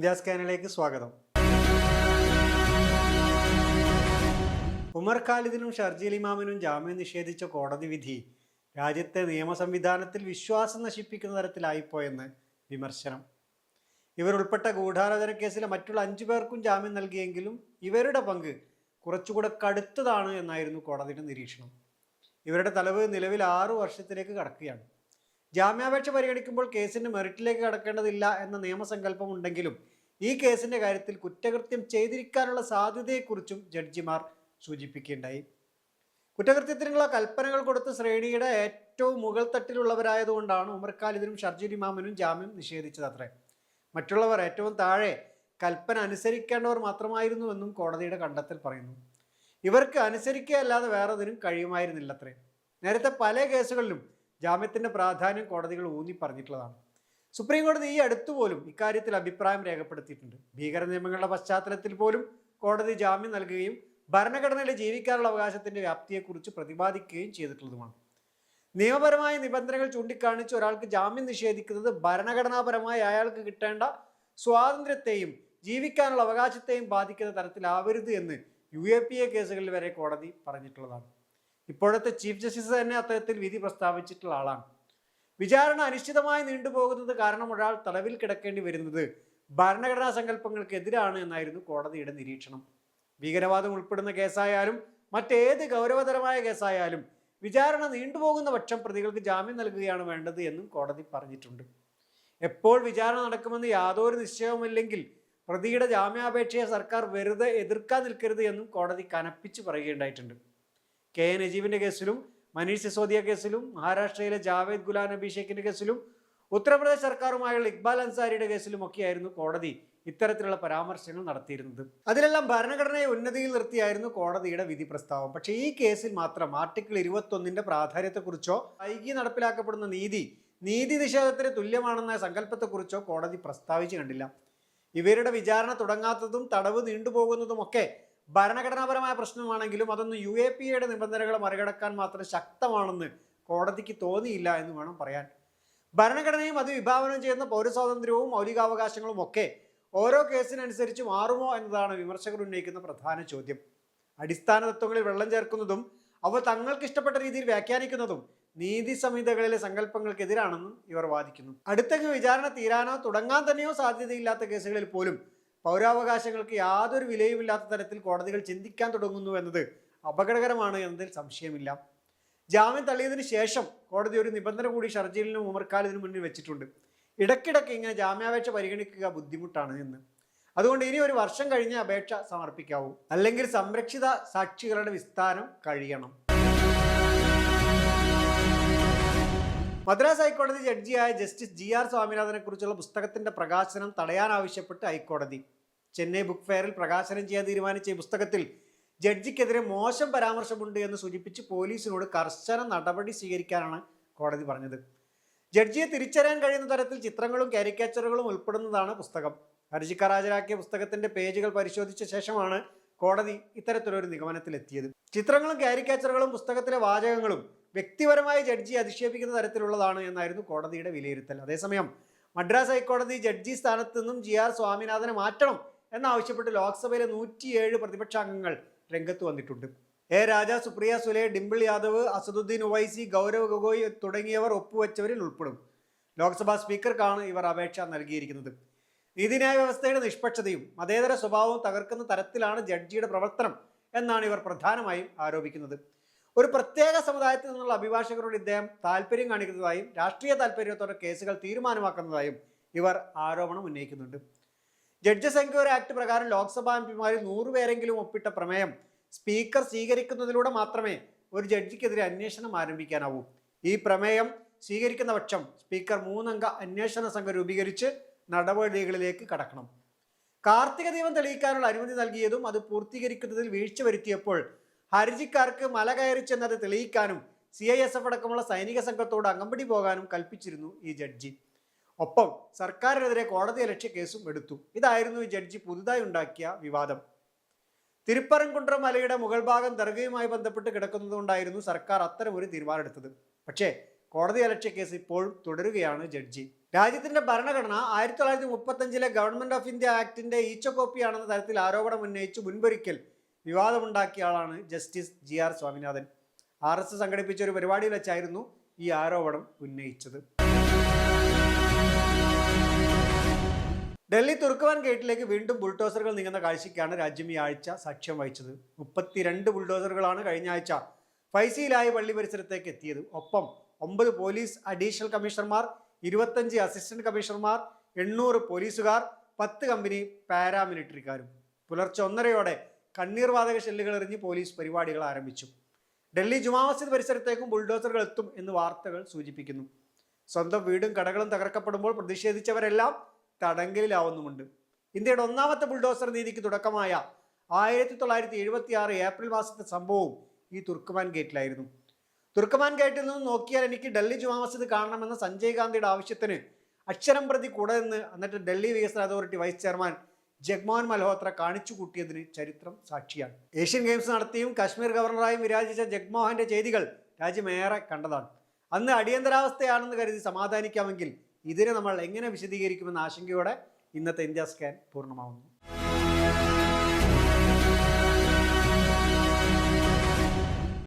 India സ്കാനിലേക്ക് സ്വാഗതം. ഉമർ ഖാലിദിനും ഷർജീൽ ഇമാമിനും ജാമ്യം നിഷേധിച്ച കോടതി വിധി രാജ്യത്തെ നിയമ സംവിധാനത്തിൽ വിശ്വാസം നശിപ്പിക്കുന്ന തരത്തിലായിപ്പോയെന്ന് വിമർശനം. ഇവരുൾപ്പെട്ട ഗൂഢാലോചന കേസിലെ മറ്റുള്ള അഞ്ചു പേർക്കും ജാമ്യം നൽകിയെങ്കിലും ഇവരുടെ പങ്ക് കുറച്ചുകൂടെ കടുത്തതാണ് എന്നായിരുന്നു കോടതിയുടെ നിരീക്ഷണം. ഇവരുടെ തലവ് നിലവിൽ ആറു വർഷത്തിലേക്ക് കടക്കുകയാണ്. ജാമ്യാപേക്ഷ പരിഗണിക്കുമ്പോൾ കേസിന്റെ മെറിറ്റിലേക്ക് കടക്കേണ്ടതില്ല എന്ന നിയമസങ്കല്പം ഉണ്ടെങ്കിലും ഈ കേസിന്റെ കാര്യത്തിൽ കുറ്റകൃത്യം ചെയ്തിരിക്കാനുള്ള സാധ്യതയെക്കുറിച്ചും ജഡ്ജിമാർ സൂചിപ്പിക്കുകയുണ്ടായി. കുറ്റകൃത്യത്തിനുള്ള കൽപ്പനകൾ കൊടുത്ത ശ്രേണിയുടെ ഏറ്റവും മുകൾ തട്ടിലുള്ളവരായതുകൊണ്ടാണ് ഉമർ ഷർജീൽ ഇമാമിനും ജാമ്യം നിഷേധിച്ചത് അത്രേ മറ്റുള്ളവർ ഏറ്റവും താഴെ കൽപ്പന അനുസരിക്കേണ്ടവർ മാത്രമായിരുന്നുവെന്നും കോടതിയുടെ കണ്ടെത്തൽ പറയുന്നു. ഇവർക്ക് അനുസരിക്കുകയല്ലാതെ വേറെ ഒന്നിനും കഴിയുമായിരുന്നില്ലത്രേ. നേരത്തെ പല കേസുകളിലും ജാമ്യത്തിന്റെ പ്രാധാന്യം കോടതികൾ ഊന്നി പറഞ്ഞിട്ടുള്ളതാണ്. സുപ്രീം കോടതി ഈ അടുത്തു പോലും ഇക്കാര്യത്തിൽ അഭിപ്രായം രേഖപ്പെടുത്തിയിട്ടുണ്ട്. ഭീകര നിയമങ്ങളുടെ പശ്ചാത്തലത്തിൽ പോലും കോടതി ജാമ്യം നൽകുകയും ഭരണഘടനയിൽ ജീവിക്കാനുള്ള അവകാശത്തിന്റെ വ്യാപ്തിയെക്കുറിച്ച് പ്രതിപാദിക്കുകയും ചെയ്തിട്ടുള്ളതുമാണ്. നിയമപരമായ നിബന്ധനകൾ ചൂണ്ടിക്കാണിച്ച് ഒരാൾക്ക് ജാമ്യം നിഷേധിക്കുന്നത് ഭരണഘടനാപരമായി അയാൾക്ക് കിട്ടേണ്ട സ്വാതന്ത്ര്യത്തെയും ജീവിക്കാനുള്ള അവകാശത്തെയും ബാധിക്കുന്ന തരത്തിലാവരുത് എന്ന് യു എ പി എ കേസുകളിൽ വരെ കോടതി പറഞ്ഞിട്ടുള്ളതാണ്. ഇപ്പോഴത്തെ ചീഫ് ജസ്റ്റിസ് തന്നെ അത്തരത്തിൽ വിധി പ്രസ്താവിച്ചിട്ടുള്ള ആളാണ്. വിചാരണ അനിശ്ചിതമായി നീണ്ടുപോകുന്നത് കാരണം ഒരാൾ തടവിൽ കിടക്കേണ്ടി വരുന്നത് ഭരണഘടനാ സങ്കല്പങ്ങൾക്ക് എതിരാണ് എന്നായിരുന്നു കോടതിയുടെ നിരീക്ഷണം. ഭീകരവാദം ഉൾപ്പെടുന്ന കേസായാലും മറ്റേത് ഗൗരവതരമായ കേസായാലും വിചാരണ നീണ്ടുപോകുന്ന പക്ഷം പ്രതികൾക്ക് ജാമ്യം നൽകുകയാണ് വേണ്ടത് എന്നും കോടതി പറഞ്ഞിട്ടുണ്ട്. എപ്പോൾ വിചാരണ നടക്കുമെന്ന് യാതൊരു നിശ്ചയവുമില്ലെങ്കിൽ പ്രതിയുടെ ജാമ്യാപേക്ഷയെ സർക്കാർ വെറുതെ എതിർക്കാൻ നിൽക്കരുത് എന്നും കോടതി കനപ്പിച്ച് പറയുകയുണ്ടായിട്ടുണ്ട്. കെ. എ നജീബിന്റെ കേസിലും മനീഷ് സിസോദിയ കേസിലും മഹാരാഷ്ട്രയിലെ ജാവേദ് ഗുലാൻ നബി ഷേഖിന്റെ കേസിലും ഉത്തർപ്രദേശ് സർക്കാരുമായുള്ള ഇക്ബാൽ അൻസാരിയുടെ കേസിലും ഒക്കെയായിരുന്നു കോടതി ഇത്തരത്തിലുള്ള പരാമർശങ്ങൾ നടത്തിയിരുന്നത്. അതിലെല്ലാം ഭരണഘടനയെ ഉന്നതിയിൽ നിർത്തിയായിരുന്നു കോടതിയുടെ വിധി പ്രസ്താവം. പക്ഷേ ഈ കേസിൽ മാത്രം ആർട്ടിക്കിൾ ഇരുപത്തൊന്നിന്റെ പ്രാധാന്യത്തെക്കുറിച്ചോ വൈകി നടപ്പിലാക്കപ്പെടുന്ന നീതി നീതി നിഷേധത്തിന് തുല്യമാണെന്ന സങ്കല്പത്തെക്കുറിച്ചോ കോടതി പ്രസ്താവിച്ചു കണ്ടില്ല. ഇവരുടെ വിചാരണ തുടങ്ങാത്തതും തടവ് നീണ്ടുപോകുന്നതുമൊക്കെ ഭരണഘടനാപരമായ പ്രശ്നമാണെങ്കിലും അതൊന്നും യു എ പി എയുടെ നിബന്ധനകൾ മറികടക്കാൻ മാത്രം ശക്തമാണെന്ന് കോടതിക്ക് തോന്നിയില്ല എന്ന് വേണം പറയാൻ. ഭരണഘടനയും അത് വിഭാവനം ചെയ്യുന്ന പൗരസ്വാതന്ത്ര്യവും മൗലികാവകാശങ്ങളും ഒക്കെ ഓരോ കേസിനനുസരിച്ച് മാറുമോ എന്നതാണ് വിമർശകർ ഉന്നയിക്കുന്ന പ്രധാന ചോദ്യം. അടിസ്ഥാന തത്വങ്ങളിൽ വെള്ളം ചേർക്കുന്നതും അവ തങ്ങൾക്ക് ഇഷ്ടപ്പെട്ട രീതിയിൽ വ്യാഖ്യാനിക്കുന്നതും നീതി സംഹിതകളിലെ സങ്കല്പങ്ങൾക്കെതിരാണെന്നും ഇവർ വാദിക്കുന്നു. അടുത്തങ്ങ് വിചാരണ തീരാനോ തുടങ്ങാൻ തന്നെയോ സാധ്യതയില്ലാത്ത കേസുകളിൽ പോലും പൗരാവകാശങ്ങൾക്ക് യാതൊരു വിലയുമില്ലാത്ത തരത്തിൽ കോടതികൾ ചിന്തിക്കാൻ തുടങ്ങുന്നു എന്നത് അപകടകരമാണ് എന്നതിൽ സംശയമില്ല. ജാമ്യം തള്ളിയതിനു ശേഷം കോടതി ഒരു നിബന്ധന കൂടി ഷർജീലിനും ഉമർഖാലിദിനും മുന്നിൽ വെച്ചിട്ടുണ്ട്. ഇടയ്ക്കിടയ്ക്ക് ഇങ്ങനെ ജാമ്യാപേക്ഷ പരിഗണിക്കുക ബുദ്ധിമുട്ടാണ് എന്ന്. അതുകൊണ്ട് ഇനി ഒരു വർഷം കഴിഞ്ഞ് അപേക്ഷ സമർപ്പിക്കാവൂ. അല്ലെങ്കിൽ സംരക്ഷിത സാക്ഷികളുടെ വിസ്താരം കഴിയണം. മദ്രാസ് ഹൈക്കോടതി ജഡ്ജിയായ ജസ്റ്റിസ് ജി ആർ സ്വാമിനാഥനെ കുറിച്ചുള്ള പുസ്തകത്തിന്റെ പ്രകാശനം തടയാനാവശ്യപ്പെട്ട് ഹൈക്കോടതി. ചെന്നൈ ബുക്ക് ഫെയറിൽ പ്രകാശനം ചെയ്യാൻ തീരുമാനിച്ച ഈ പുസ്തകത്തിൽ ജഡ്ജിക്കെതിരെ മോശം പരാമർശമുണ്ട് എന്ന് സൂചിപ്പിച്ച് പോലീസിനോട് കർശന നടപടി സ്വീകരിക്കാനാണ് കോടതി പറഞ്ഞത്. ജഡ്ജിയെ തിരിച്ചറിയാൻ കഴിയുന്ന തരത്തിൽ ചിത്രങ്ങളും കാരിക്കേച്ചറുകളും ഉൾപ്പെടുന്നതാണ് പുസ്തകം. ഹർജിക്കാർ ഹാജരാക്കിയ പുസ്തകത്തിന്റെ പേജുകൾ പരിശോധിച്ച ശേഷമാണ് കോടതി ഇത്തരത്തിലൊരു നിഗമനത്തിലെത്തിയത്. ചിത്രങ്ങളും കാരിക്കേച്ചറുകളും പുസ്തകത്തിലെ വാചകങ്ങളും വ്യക്തിപരമായി ജഡ്ജി അധിക്ഷേപിക്കുന്ന തരത്തിലുള്ളതാണ് എന്നായിരുന്നു കോടതിയുടെ വിലയിരുത്തൽ. അതേസമയം മദ്രാസ് ഹൈക്കോടതി ജഡ്ജി സ്ഥാനത്ത് നിന്നും ജി ആർ സ്വാമിനാഥനെ മാറ്റണം എന്നാവശ്യപ്പെട്ട് ലോക്സഭയിലെ നൂറ്റിയേഴ് പ്രതിപക്ഷാംഗങ്ങൾ രംഗത്ത് വന്നിട്ടുണ്ട്. എ രാജ സുപ്രിയ സുലേ ഡിംപിൾ യാദവ് അസദുദ്ദീൻ ഉവൈസി ഗൗരവ് ഗൊഗോയ് തുടങ്ങിയവർ ഒപ്പുവെച്ചവരിൽ ഉൾപ്പെടും. ലോക്സഭാ സ്പീക്കർക്കാണ് ഇവർ അപേക്ഷ നൽകിയിരിക്കുന്നത്. നീതിന്യായ വ്യവസ്ഥയുടെ നിഷ്പക്ഷതയും മതേതര സ്വഭാവവും തകർക്കുന്ന തരത്തിലാണ് ജഡ്ജിയുടെ പ്രവർത്തനം എന്നാണ് ഇവർ പ്രധാനമായും ആരോപിക്കുന്നത്. ഒരു പ്രത്യേക സമുദായത്തിൽ നിന്നുള്ള അഭിഭാഷകരോട് ഇദ്ദേഹം താല്പര്യം കാണിക്കുന്നതായും രാഷ്ട്രീയ താല്പര്യത്തോടെ കേസുകൾ തീരുമാനമാക്കുന്നതായും ഇവർ ആരോപണം ഉന്നയിക്കുന്നുണ്ട്. ജഡ്ജസ് എൻക്വയറി ആക്ട് പ്രകാരം ലോക്സഭാ എം പിമാരിൽ നൂറുപേരെങ്കിലും ഒപ്പിട്ട പ്രമേയം സ്പീക്കർ സ്വീകരിക്കുന്നതിലൂടെ മാത്രമേ ഒരു ജഡ്ജിക്കെതിരെ അന്വേഷണം ആരംഭിക്കാനാവൂ. ഈ പ്രമേയം സ്വീകരിക്കുന്ന പക്ഷം സ്പീക്കർ മൂന്നംഗ അന്വേഷണ സംഘം രൂപീകരിച്ച് നടപടികളിലേക്ക് കടക്കണം. കാർത്തിക ദീപം തെളിയിക്കാനുള്ള അനുമതി നൽകിയതും അത് പൂർത്തീകരിക്കുന്നതിൽ വീഴ്ച വരുത്തിയപ്പോൾ ഹർജിക്കാർക്ക് മല കയറി ചെന്നത് തെളിയിക്കാനും സി ഐ എസ് എഫ് അടക്കമുള്ള സൈനിക സംഘത്തോട് അകമ്പടി പോകാനും കൽപ്പിച്ചിരുന്നു ഈ ജഡ്ജി. ഒപ്പം സർക്കാരിനെതിരെ കോടതി ലക്ഷ്യ കേസും എടുത്തു. ഇതായിരുന്നു ഈ ജഡ്ജി പുതുതായി ഉണ്ടാക്കിയ വിവാദം. തിരുപ്പറംകുണ്ട്രം മലയുടെ മുകൾ ഭാഗം ദർഗയുമായി ബന്ധപ്പെട്ട് കിടക്കുന്നതുകൊണ്ടായിരുന്നു സർക്കാർ അത്തരം ഒരു തീരുമാനമെടുത്തത്. പക്ഷേ കോടതി അലക്ഷ്യ കേസ് ഇപ്പോഴും തുടരുകയാണ് ജഡ്ജി. രാജ്യത്തിന്റെ ഭരണഘടന ആയിരത്തി തൊള്ളായിരത്തി മുപ്പത്തഞ്ചിലെ ഗവൺമെന്റ് ഓഫ് ഇന്ത്യ ആക്ടിന്റെ ഈച്ച കോപ്പിയാണെന്ന തരത്തിൽ ആരോപണം ഉന്നയിച്ച് മുൻപൊരിക്കൽ വിവാദമുണ്ടാക്കിയ ആളാണ് justice G R Swaminathan. R S സംഘടിപ്പിച്ച ഒരു പരിപാടിയിൽ വെച്ചായിരുന്നു ഈ ആരോപണം ഉന്നയിച്ചത്. ഡൽഹി തുർക്കുവാൻ ഗേറ്റിലേക്ക് വീണ്ടും ബുൾഡോസറുകൾ നീങ്ങുന്ന കാഴ്ചയ്ക്കാണ് രാജ്യം ഈ ആഴ്ച സാക്ഷ്യം വഹിച്ചത്. മുപ്പത്തിരണ്ട് ബുൾഡോസറുകളാണ് കഴിഞ്ഞ ആഴ്ച ഫൈസിയിലായി പള്ളി പരിസരത്തേക്ക് എത്തിയത്. ഒപ്പം ഒമ്പത് പോലീസ് അഡീഷണൽ കമ്മീഷണർമാർ ഇരുപത്തഞ്ച് അസിസ്റ്റന്റ് കമ്മീഷണർമാർ എണ്ണൂറ് പോലീസുകാർ പത്ത് കമ്പനി പാരാമിലിറ്ററിക്കാരും. പുലർച്ചെ ഒന്നരയോടെ കണ്ണീർ വാതക ഷെല്ലുകൾ എറിഞ്ഞ് പോലീസ് പരിപാടികൾ ആരംഭിച്ചു. ഡൽഹി ജുമാ മസ്ജിദ് പരിസരത്തേക്കും ബുൾഡോസറുകൾ എത്തും എന്ന് വാർത്തകൾ സൂചിപ്പിക്കുന്നു. സ്വന്തം വീടും കടകളും തകർക്കപ്പെടുമ്പോൾ പ്രതിഷേധിച്ചവരെല്ലാം തടങ്കലിലാവുന്നുമുണ്ട്. ഇന്ത്യയുടെ ഒന്നാമത്തെ ബുൾഡോസർ നീതിക്ക് തുടക്കമായ ആയിരത്തി തൊള്ളായിരത്തി എഴുപത്തി ആറ് ഏപ്രിൽ മാസത്തെ സംഭവവും ഈ തുർക്കുമാൻ ഗേറ്റിലായിരുന്നു. തുർക്കുമാൻ ഗേറ്റിൽ നിന്ന് നോക്കിയാൽ എനിക്ക് ഡൽഹി ജുമാ മസ്ജിദ് കാണണമെന്ന സഞ്ജയ് ഗാന്ധിയുടെ ആവശ്യത്തിന് അക്ഷരം പ്രതി കൂടെ നിന്ന് എന്നിട്ട് ഡൽഹി വികസന authority vice chairman Jagmohan Malhotra കാണിച്ചു കൂട്ടിയതിന് ചരിത്രം സാക്ഷിയാണ്. ഏഷ്യൻ ഗെയിംസ് നടത്തിയും കാശ്മീർ ഗവർണറായും വിരാജിച്ച ജഗ്മോഹന്റെ ചെയ്തികൾ രാജ്യമേറെ കണ്ടതാണ്. അന്ന് അടിയന്തരാവസ്ഥയാണെന്ന് കരുതി സമാധാനിക്കാമെങ്കിൽ ഇതിനെ നമ്മൾ എങ്ങനെ വിശദീകരിക്കുമെന്ന ആശങ്കയോടെ ഇന്നത്തെ ഇന്ത്യ സ്കാൻ പൂർണമാവുന്നു.